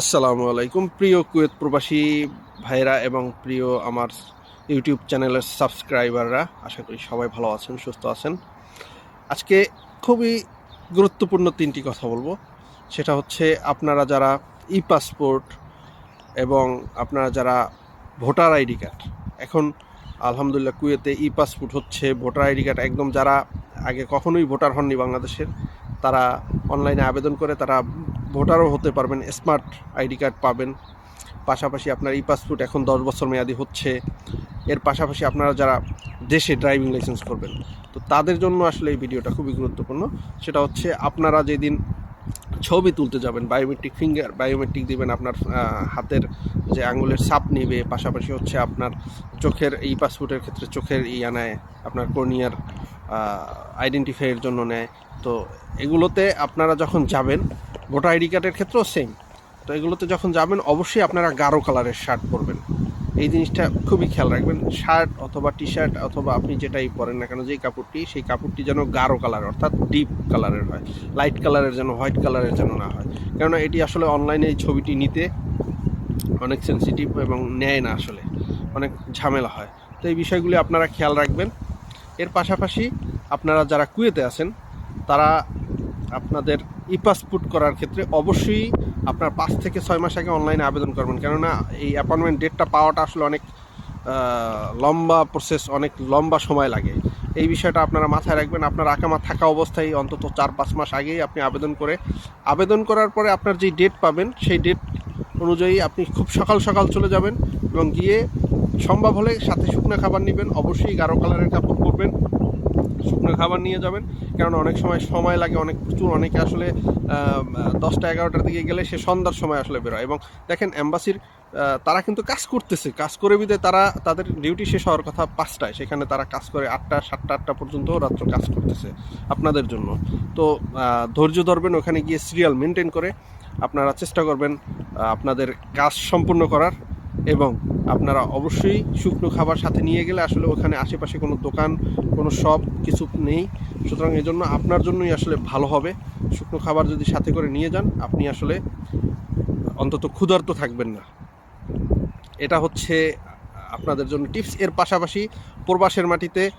আসসালামু আলাইকুম। প্রিয় কুয়েত প্রবাসী ভাইরা এবং প্রিয় আমার ইউটিউব চ্যানেলের সাবস্ক্রাইবাররা, আশা করি সবাই ভালো আছেন, সুস্থ আছেন। আজকে খুবই গুরুত্বপূর্ণ তিনটি কথা বলব। সেটা হচ্ছে, আপনারা যারা ই পাসপোর্ট এবং আপনারা যারা ভোটার আইডি কার্ড, এখন আলহামদুলিল্লাহ কুয়েতে ই পাসপোর্ট হচ্ছে, ভোটার আইডি কার্ড একদম যারা আগে কখনোই ভোটার হননি বাংলাদেশের, তারা অনলাইনে আবেদন করে, তারা ভোটারও হতে পারবেন, স্মার্ট আইডি কার্ড পাবেন। পাশাপাশি আপনার ই পাসপোর্ট এখন দশ বছর মেয়াদি হচ্ছে। এর পাশাপাশি আপনারা যারা দেশে ড্রাইভিং লাইসেন্স করবেন, তো তাদের জন্য আসলে এই ভিডিওটা খুবই গুরুত্বপূর্ণ। সেটা হচ্ছে আপনারা যেদিন ছবি তুলতে যাবেন বায়োমেট্রিক ফিঙ্গার বায়োমেট্রিক দিবেন আপনার হাতের যে আঙুলের ছাপ নেবে, পাশাপাশি হচ্ছে আপনার চোখের এই পাসপোর্টের ক্ষেত্রে চোখের ইয়া নেয় আপনার কর্নিয়ার আইডেন্টিফাইয়ের জন্য নেয়। তো এগুলোতে আপনারা যখন যাবেন, ভোটার আইডি কার্ডের ক্ষেত্রেও সেম তো এগুলোতে যখন যাবেন, অবশ্যই আপনারা গাঢ় কালারের শার্ট পরবেন। এই জিনিসটা খুবই খেয়াল রাখবেন। শার্ট অথবা টি শার্ট অথবা আপনি যেটাই পরেন না কেন, যেই কাপড়টি, সেই কাপড়টি যেন গাঢ় কালার, অর্থাৎ ডিপ কালারের হয়। লাইট কালারের যেন হোয়াইট কালারের যেন না হয়। কেননা এটি আসলে অনলাইনে এই ছবিটি নিতে অনেক সেন্সিটিভ এবং নেয় না আসলে। অনেক ঝামেলা হয়। তো এই বিষয়গুলি আপনারা খেয়াল রাখবেন। পাশাপাশি আপনারা যারা কুয়েতে আছেন, তারা আপনাদের ই পাসপোর্ট করার ক্ষেত্রে অবশ্যই আপনার পাঁচ থেকে ছয় মাস আগে অনলাইনে আবেদন করবেন। কেননা এই অ্যাপয়েন্টমেন্ট ডেটটা পাওয়াটা আসলে অনেক লম্বা প্রসেস অনেক লম্বা সময় লাগে। এই বিষয়টা আপনারা মাথায় রাখবেন। আপনার আকামা থাকা অবস্থায় অন্তত চার পাঁচ মাস আগেই আপনি আবেদন করে, আবেদন করার পরে আপনার যেই ডেট পাবেন, সেই ডেট অনুযায়ী আপনি খুব সকাল সকাল চলে যাবেন এবং গিয়ে সম্ভব হলে সাথে শুকনো খাবার নেবেন। অবশ্যই গাঢ় কালারের কাপড় পরবেন, শুকনো খাবার নিয়ে যাবেন। কারণ অনেক সময় সময় লাগে, অনেক প্রচুর, অনেকে আসলে দশটা এগারোটার দিকে গেলে সে সন্ধ্যার সময় আসলে বেরোয়। এবং দেখেন অ্যাম্বাসির তারা কিন্তু কাজ করতেছে। কাজ করে বিদে তারা, তাদের ডিউটি শেষ হওয়ার কথা পাঁচটায়। সেখানে তারা কাজ করে আটটা, সাতটা, আটটা পর্যন্ত রাত্র কাজ করতেছে আপনাদের জন্য। তো ধৈর্য ধরবেন, ওখানে গিয়ে সিরিয়াল মেনটেন করে আপনারা চেষ্টা করবেন আপনাদের কাজ সম্পূর্ণ করার। এবং আপনারা অবশ্যই শুকনো খাবার সাথে নিয়ে গেলে আসলে ওখানে আশেপাশে কোনো দোকান, কোনো সব কিছু নেই। সুতরাং এজন্য জন্য আপনার জন্যই আসলে ভালো হবে। শুকনো খাবার যদি সাথে করে নিয়ে যান, আপনি আসলে অন্তত ক্ষুধার্ত থাকবেন না। এটা হচ্ছে আপনাদের জন্য টিপস। এর পাশাপাশি প্রবাসের মাটিতে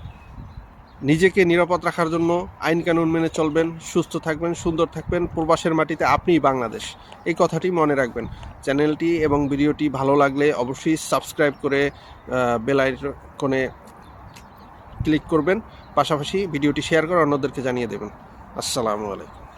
নিজেকে নিরাপদ রাখার জন্য আইন কানুন মেনে চলবেন, সুস্থ থাকবেন, সুন্দর থাকবেন, প্রবাসের মাটিতে আপনিই বাংলাদেশ। এই কথাটি মনে রাখবেন। চ্যানেলটি এবং ভিডিওটি ভালো লাগলে অবশ্যই সাবস্ক্রাইব করে বেল আইকনে ক্লিক করবেন। পাশাপাশি ভিডিওটি শেয়ার করে অন্যদেরকে জানিয়ে দেবেন। আসসালামু আলাইকুম।